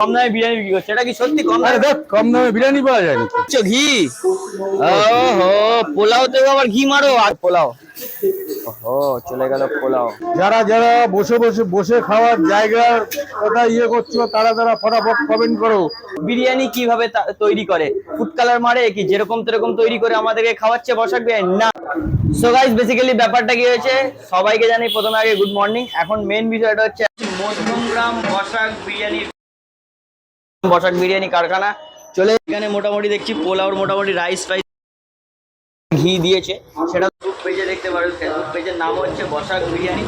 কম দামে বিরিয়ানি বিক্রি করছে। এটা কি সত্যি কম দামে? দেখ কম দামে বিরিয়ানি পাওয়া যায় ঘি? ওহো পোলাওতেও আবার ঘি মারো আর পোলাও। চলে গেল পোলাও। যারা যারা বসে বসে বসে খাওয়ার জায়গার কথা ইয়ে করছ তারা তারা ফটাফট কমেন্ট করো। বিরিয়ানি কীভাবে তা- তৈরি করে? ফুড কালার মারে কি? যেরকম তেরকম তৈরি করে আমাদেরকে খাওয়াচ্ছে বসাক বিরিয়ানি না। সো গাইস বেসিক্যালি ব্যাপারটা কি হয়েছে? সবাইকে জানি প্রথমে আগে গুড মর্নিং এখন মেন বিষয়টা হচ্ছে মধ্যমগ্রাম বসাক বিরিয়ানি বসাক বিরিয়ানি কারখানা। চলে এখানে মোটামুটি দেখছি পোলাওর মোটামুটি রাইস ফাইস ঘি দিয়েছে। সেটা গ্রুপ পেজে দেখতে পারো ফেসবুক পেজের নাম হচ্ছে বসাক বিরিয়ানি।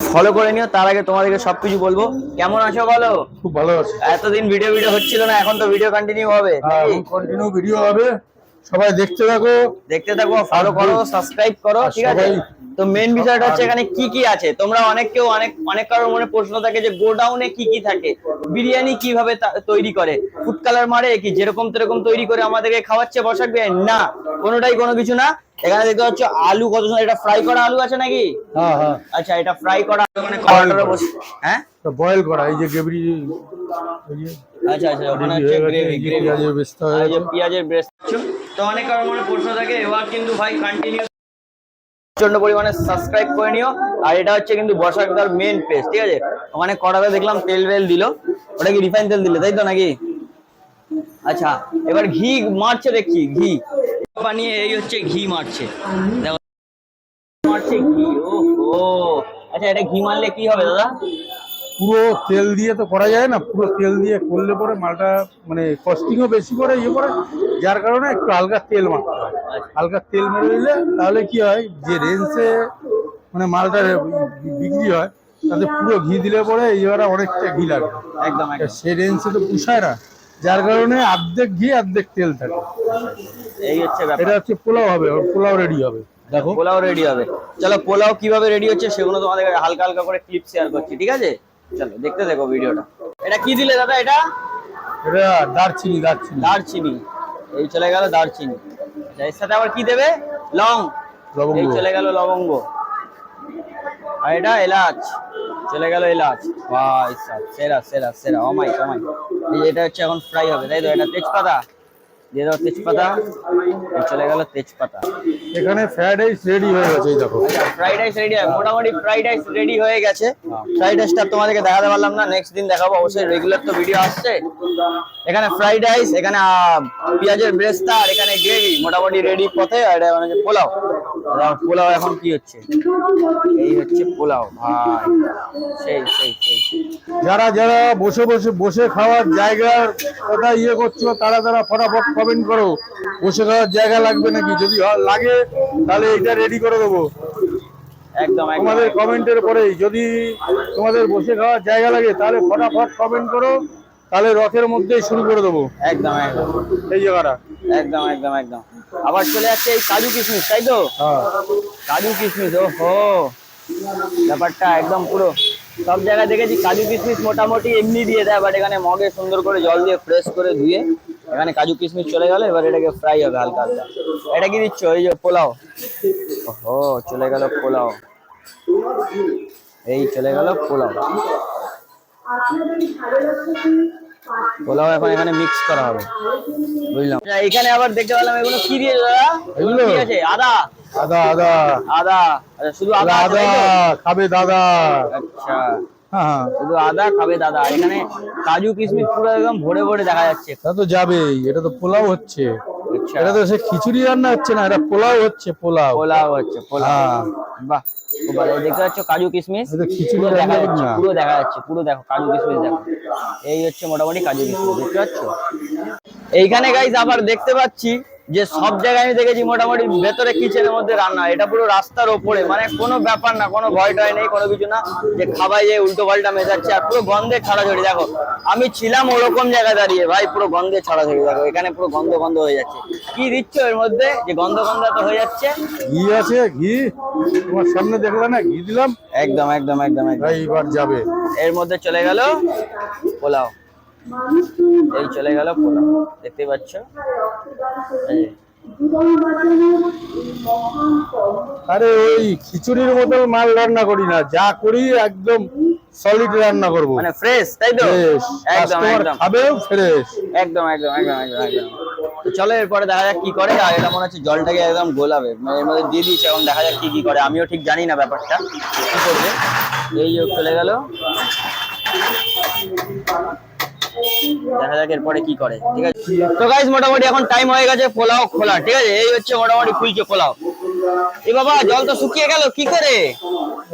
ফলো করে নিও তার আগে তোমাদেরকে সবকিছু বলব। কেমন আছো বলো? খুব ভালো আছি। এতদিন ভিডিও ভিডিও হচ্ছিল না এখন তো ভিডিও কন্টিনিউ হবে হ্যাঁ কন্টিনিউ ভিডিও হবে। সবাই দেখতে থাকো। দেখতে থাকো ফলো করো সাবস্ক্রাইব করো ঠিক আছে? তো মেন বিষয়টা হচ্ছে এখানে কি কি আছে? তোমরা অনেক কেউ অনেক অনেক কারোর মনে প্রশ্ন থাকে যে গোডাউনে কি কি থাকে? বিরিয়ানি কীভাবে তৈরি করে? ফুড কালার মারে কি যেরকম তেরকম তৈরি করে আমাদেরকে খাওয়াচ্ছে বসাক বিরিয়ানি না কোনোটাই কোনো কিছু না। এখানে দেখতে পাচ্ছ আলু কত সুন্দর এটা ফ্রাই করা আলু আছে নাকি? হ্যাঁ হ্যাঁ। আচ্ছা এটা ফ্রাই করা মানে বসে হ্যাঁ? বয়েল করা এই যে গেবরি আচ্ছা আচ্ছা ওখানে হচ্ছে গ্রেভি গ্রেভি বেস্তা এই যে পেঁয়াজের ব্রেস্ট তো অনেক কারোর মনে প্রশ্ন থাকে এবার কিন্তু ভাই কন্টিনিউ প্রচণ্ড পরিমাণে সাবস্ক্রাইব করে নিও। আর এটা হচ্ছে কিন্তু বসাকদার মেন পেজ ঠিক আছে? ওখানে কড়াতে দেখলাম তেল বেল দিল। ওটা কি রিফাইন তেল দিলে তাই তো নাকি? আচ্ছা এবার ঘি মারছে দেখছি ঘি। বানিয়ে এই হচ্ছে ঘি মারছে। দেখো। মারছে ঘি ও আচ্ছা এটা ঘি মারলে কি হবে দাদা? পুরো তেল দিয়ে তো করা যায় না পুরো তেল দিয়ে করলে পরে মালটা মানে কস্টিংও বেশি করে ইয়ে করে। যার কারণে একটু হালকা তেল মারতে হয়। হালকা তেল মেরে দিলে তাহলে কি হয় যে রেঞ্জে মানে মালটা বিক্রি হয় তাতে পুরো ঘি দিলে পরে এইবারে অনেকটা ঘি লাগে। একদম একদম। সেই রেঞ্জে তো পুষায় না। যার কারণে অর্ধেক ঘি অর্ধেক তেল থাকে। এই হচ্ছে ব্যাপার। এটা হচ্ছে পোলাও হবে পোলাও রেডি হবে। দেখো। পোলাও রেডি হবে। চলো পোলাও কীভাবে রেডি হচ্ছে সেগুলো তোমাদের হালকা হালকা করে ক্লিপ শেয়ার করছি ঠিক আছে? চলো দেখতে দেখো ভিডিওটা। এটা কি দিলে দাদা এটা? এটা দারচিনি দারচিনি। দারচিনি। এই চলে গেল দারচিনি। আচ্ছা, এর সাথে আবার কি দেবে? লং লবঙ্গ। এই চলে গেল লবঙ্গ। আর এটা এলাচ। চলে গেল এলাচ ভাই সেরা সেরা সেরা। অমাই অমাই এটা হচ্ছে এখন ফ্রাই হবে, তাই তো? এটা তেজপাতা? দিয়ে দাও তেজপাতা। চলে গেল তেজপাতা। এখানে ফ্রাইড রাইস রেডি হয়ে গেছে দেখো। ফ্রাইড রাইস রেডি হয় মোটামুটি ফ্রাইড রাইস রেডি হয়ে গেছে। ফ্রাইড রাইসটা তোমাদেরকে দেখাতে পারলাম না নেক্সট দিন দেখাবো। অবশ্যই রেগুলার তো ভিডিও আসছে। এখানে ফ্রাইড রাইস এখানে পেঁয়াজের ব্রেস্তা আর এখানে গ্রেভি মোটামুটি রেডি পথে আর এটা মানে পোলাও। পোলাও এখন কি হচ্ছে? এই হচ্ছে পোলাও ভাই। সেই সেই সেই। যারা যারা বসে বসে বসে খাওয়ার জায়গার কথা ইয়ে করছ তারা তারা ফটাফট কমেন্ট করো। বসে খাওয়ার জায়গা লাগবে নাকি? যদি লাগে তাহলে এটা রেডি করে দেবো। একদম তোমাদের কমেন্টের পরেই। যদি তোমাদের বসে খাওয়ার জায়গা লাগে তাহলে ফটাফট কমেন্ট করো। তাহলে রথের মধ্যেই শুরু করে দেবো। একদম একদম। এই জায়গাটা। একদম একদম একদম। আবার চলে যাচ্ছে এই কাজু কিশমিশ তাই তো? হ্যাঁ। কাজু কিশমিশ ও হো ব্যাপারটা একদম পুরো। সব জায়গায় দেখেছি কাজু কিশমিশ মোটামুটি এমনি দিয়ে দেয় বাট এখানে মগে সুন্দর করে জল দিয়ে ফ্রেশ করে ধুয়ে এখানে কাজু কিশমিশ চলে গেল এবার এটাকে ফ্রাই হবে হালকা হালকা। এটা কি দিচ্ছ? এই যে পোলাও। ও চলে গেল পোলাও। এই চলে গেল পোলাও। পোলাও এখন এখানে মিক্স করা হবে। বুঝলাম। আচ্ছা, এখানে আবার দেখতে পেলাম এগুলো কি দিয়েছে দাদা? এগুলো? কি আছে? আদা। আদা আদা। আদা। আচ্ছা শুধু আদা আদা খাবে দাদা। আচ্ছা। শুধু আদা খাবে দাদা এখানে কাজু কিশমিশ পুরো একদম ভরে ভরে দেখা যাচ্ছে। তা তো যাবেই এটা তো পোলাও হচ্ছে। আচ্ছা। এটা তো সে খিচুড়ি রান্না হচ্ছে না এটা পোলাও হচ্ছে পোলাও। পোলাও হচ্ছে পোলাও। হ্যাঁ। বাহ দেখতে পাচ্ছ কাজু কিশমিশ? খিচুড়ি পুরো দেখা যাচ্ছে পুরো দেখা যাচ্ছে পুরো দেখো কাজু কিশমিশ দেখো। এই হচ্ছে মোটামুটি কাজু কিশমিশ দেখতে পাচ্ছ? এইখানে গাইজ আবার দেখতে পাচ্ছি যে সব জায়গায় আমি দেখেছি মোটামুটি ভেতরে কিচেনের মধ্যে রান্না এটা পুরো রাস্তার ওপরে মানে কোনো ব্যাপার না কোনো ভয় টয় নেই কোনো কিছু না। যে খাবাই যে উল্টো পাল্টা মেশাচ্ছে আর পুরো গন্ধে ছড়াছড়ি দেখো। আমি ছিলাম ওরকম জায়গায় দাঁড়িয়ে ভাই পুরো গন্ধে ছড়াছড়ি দেখো। এখানে পুরো গন্ধ গন্ধ হয়ে যাচ্ছে। কি দিচ্ছ এর মধ্যে? যে গন্ধ গন্ধ তো হয়ে যাচ্ছে? ঘি আছে ঘি। তোমার সামনে দেখলে না ঘি দিলাম। একদম একদম একদম একদম। ভাই এবার যাবে। এর মধ্যে চলে গেল পোলাও। এই চলে গেল পোলাও দেখতে পাচ্ছ? আরে ওই খিচুড়ির মতো মাল রান্না করি না যা করি একদম সলিড রান্না করব। মানে ফ্রেশ তাই তো? একদম একদম। খাবেও ফ্রেশ একদম একদম একদম একদম একদম। তো চলো এরপরে দেখা যাক কি করে আর এটা মনে হচ্ছে জলটাকে একদম গোলাবে মানে এর মধ্যে দিয়ে দিয়েছে এখন দেখা যাক কি কি করে। আমিও ঠিক জানি না ব্যাপারটা কি করবে। এই চলে গেল। দেখা যাক এরপরে কি করে ঠিক আছে? তো গাইজ মোটামুটি এখন টাইম হয়ে গেছে পোলাও খোলা ঠিক আছে? এই হচ্ছে মোটামুটি ফুলছে পোলাও। এ বাবা জল তো শুকিয়ে গেল কি করে?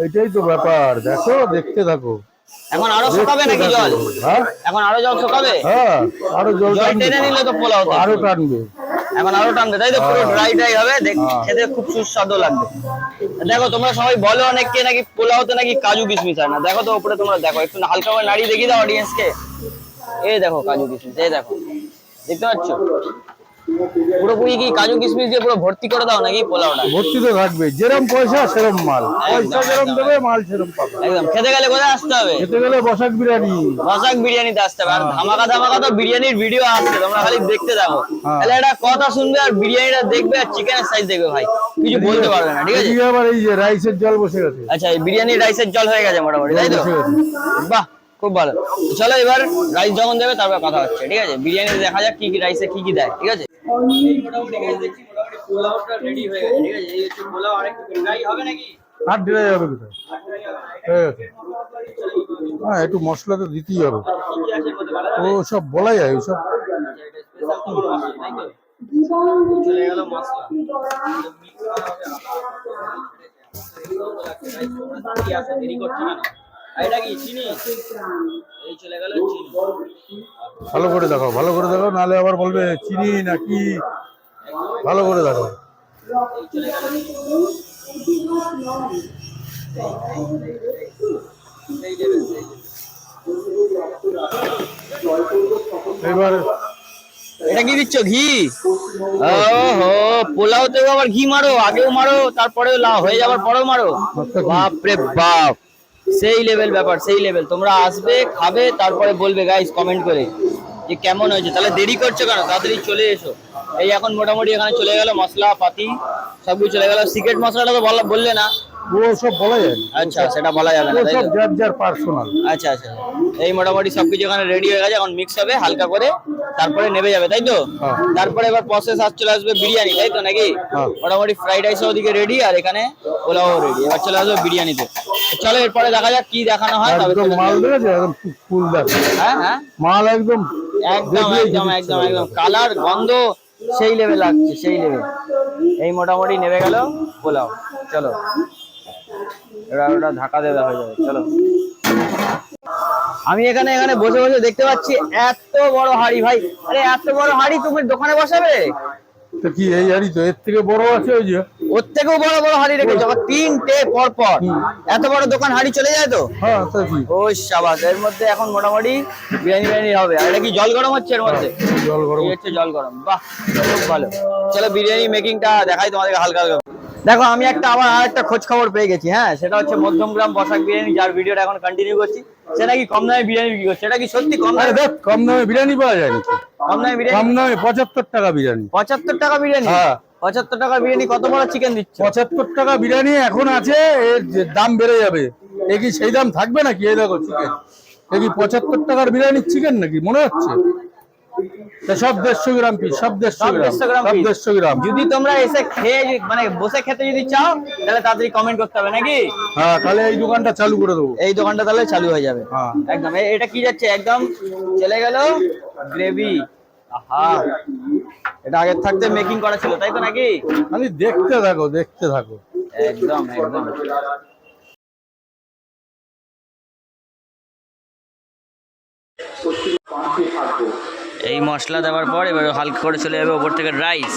এটাই তো ব্যাপার দেখো দেখতে থাকো। এখন আরও শুকাবে নাকি জল? হ্যাঁ? এখন আরও জল শুকাবে? হ্যাঁ আরও জল জল টেনে নিলে তো পোলাও আরও টানবে। এখন আরও টানবে তাই তো পুরো হ্যাঁ। ড্রাই ড্রাই হবে দেখ হ্যাঁ। খেতে খুব সুস্বাদু লাগবে। দেখো তোমরা সবাই বলো অনেককে নাকি পোলাওতে নাকি কাজু কিশমিশ হয় না দেখো তো উপরে তোমরা দেখো একটু হালকা করে নাড়িয়ে দেখিয়ে দাও অডিয়েন্স কে। এই দেখো কাজু কিশমিশ এই দেখো। দেখতে পাচ্ছ? পুরোপুরি কি কাজু কিশমিশ দিয়ে পুরো ভর্তি করে দাও নাকি পোলাওটা? ভর্তি তো থাকবে যেরম পয়সা সেরম মাল। পয়সা একদম। দেবে মাল সেরম পাবে। একদম খেতে গেলে কোথায় আসতে হবে? খেতে গেলে বসাক বিরিয়ানি। মশাক বিরিয়ানিতে আসতে হবে। আর হ্যাঁ। ধামাকা ধামাকা তো বিরিয়ানির ভিডিও আসছে তোমরা খালি দেখতে থাকো। হ্যাঁ। তাহলে একটা কথা শুনবে আর বিরিয়ানিটা দেখবে আর চিকেনের সাইজ দেখবে ভাই। কিছু বলতে পারবে না ঠিক আছে? আবার এই যে রাইসের জল বসে গেছে। আচ্ছা এই বিরিয়ানি রাইসের জল হয়ে গেছে মোটামুটি তাই তো? বাহ! খুব ভালো। চলো এবার রাইস যখন দেবে তারপর কথা হচ্ছে ঠিক আছে? বিরিয়ানি দেখা যাক কি কি রাইসে কি কি দেয় ঠিক আছে? আর ডেলে যাবে কোথায়? হ্যাঁ একটু মশলা তো দিতেই হবে। ও সব বলা যায় ওসব চলে গেল মশলা। দেরি করছি আর এটা কি চিনি? এই চলে গেল চিনি। ভালো করে দেখো ভালো করে দেখো নাহলে আবার বলবে চিনি নাকি? ভালো করে দেখো এই চলে গেল এই দেবে এবার এটা কি দিচ্ছ ঘি? ওহো পোলাওতেও আবার ঘি মারো আগেও মারো তারপরেও লাও হয়ে যাবার পরেও মারো। ঘি। বাপ। সেই লেভেল ব্যাপার সেই লেভেল তোমরা আসবে খাবে তারপরে বলবে গাইস কমেন্ট করে। যে কেমন হয়েছে? তাহলে দেরি করছ কেন? তাড়াতাড়ি চলে এসো। এই এখন মোটামুটি এখানে চলে গেল মশলা পাতি সবকিছু চলে গেল। সিক্রেট মশলাটা তো বলা বললে না? সব বলা যায়। আচ্ছা সেটা বলা যাবে না সব যার যার পার্সোনাল আচ্ছা আচ্ছা। এই মোটামুটি সবকিছু এখানে রেডি হয়ে গেছে। এখন মিক্স হবে হালকা করে তারপরে নেমে যাবে তাই তো? হ্যাঁ। তারপরে এবার প্রসেস আস চলে আসবে বিরিয়ানি তাই তো নাকি? হ্যাঁ। মোটামুটি ফ্রাইড রাইস ওদিকে রেডি আর এখানে পোলাও রেডি এবার চলে আসবে বিরিয়ানিতে। চলো এরপরে দেখা যাক কি দেখানো হয় তবে একদম মাল দেখেছে? একদম ফুল দেখে। হ্যাঁ হ্যাঁ? মাল একদম একদম একদম একদম একদম। কালার গন্ধ সেই লেভেল লাগছে সেই লেভেল এই মোটামুটি নেমে গেল পোলাও চলো। এবার ওটা ঢাকা দেওয়া হয়ে যাবে চলো। আমি এখানে এখানে বসে বসে দেখতে পাচ্ছি এত বড় হাড়ি ভাই। আরে এত বড় হাড়ি তুমি দোকানে বসাবে? তো কি এই হাড়ি তো? এর থেকে বড় আছে ওই যে। ওর থেকেও বড় বড় হাড়ি তিনটে পর পর এত বড় দোকান হাড়ি চলে যায় তো? হ্যাঁ তো কি ও সাবাস এর মধ্যে এখন মোটামুটি বিরিয়ানি বিরিয়ানি হবে। আর এটা কি জল গরম হচ্ছে এর মধ্যে? জল গরম হচ্ছে জল গরম। বাহ খুব ভালো। চলো বিরিয়ানি মেকিংটা দেখাই তোমাদেরকে হালকা হালকা। দেখো আমি একটা আবার আর একটা খোঁজ খবর পেয়ে গেছি হ্যাঁ? সেটা হচ্ছে মধ্যমগ্রাম বসাক বিরিয়ানি যার ভিডিওটা এখন কন্টিনিউ করছি। সেটা কি কম দামে বিরিয়ানি বিক্রি করছে? এটা কি সত্যি কম দামে? দেখ কম দামে বিরিয়ানি পাওয়া যায় নাকি? কম দামে পঁচাত্তর টাকা বিরিয়ানি। পঁচাত্তর টাকা বিরিয়ানি? হ্যাঁ। পঁচাত্তর টাকা বিরিয়ানি কত বড় চিকেন দিচ্ছে? পঁচাত্তর টাকা বিরিয়ানি এখন আছে এর দাম বেড়ে যাবে। এ কি সেই দাম থাকবে নাকি? এই দেখো চিকেন এ কি পঁচাত্তর টাকার বিরিয়ানির চিকেন নাকি? মনে হচ্ছে? সব দেড়শো গ্রাম পিস সব দেড়শো সব গ্রাম 150 গ্রাম সব দেড়শো গ্রাম। যদি তোমরা এসে খেয়ে মানে বসে খেতে যদি চাও তাহলে তাড়াতাড়ি কমেন্ট করতে হবে নাকি? হ্যাঁ তাহলে এই দোকানটা চালু করে দেবো। এই দোকানটা তাহলে চালু হয়ে যাবে। হ্যাঁ। একদম এটা কি যাচ্ছে? একদম চলে গেল গ্রেভি আহা। এটা আগে থাকতে মেকিং করা ছিল তাই তো নাকি? খালি দেখতে থাকো দেখতে থাকো। একদম একদম। এই মশলা দেওয়ার পর এবার হালকা করে চলে যাবে ওপর থেকে রাইস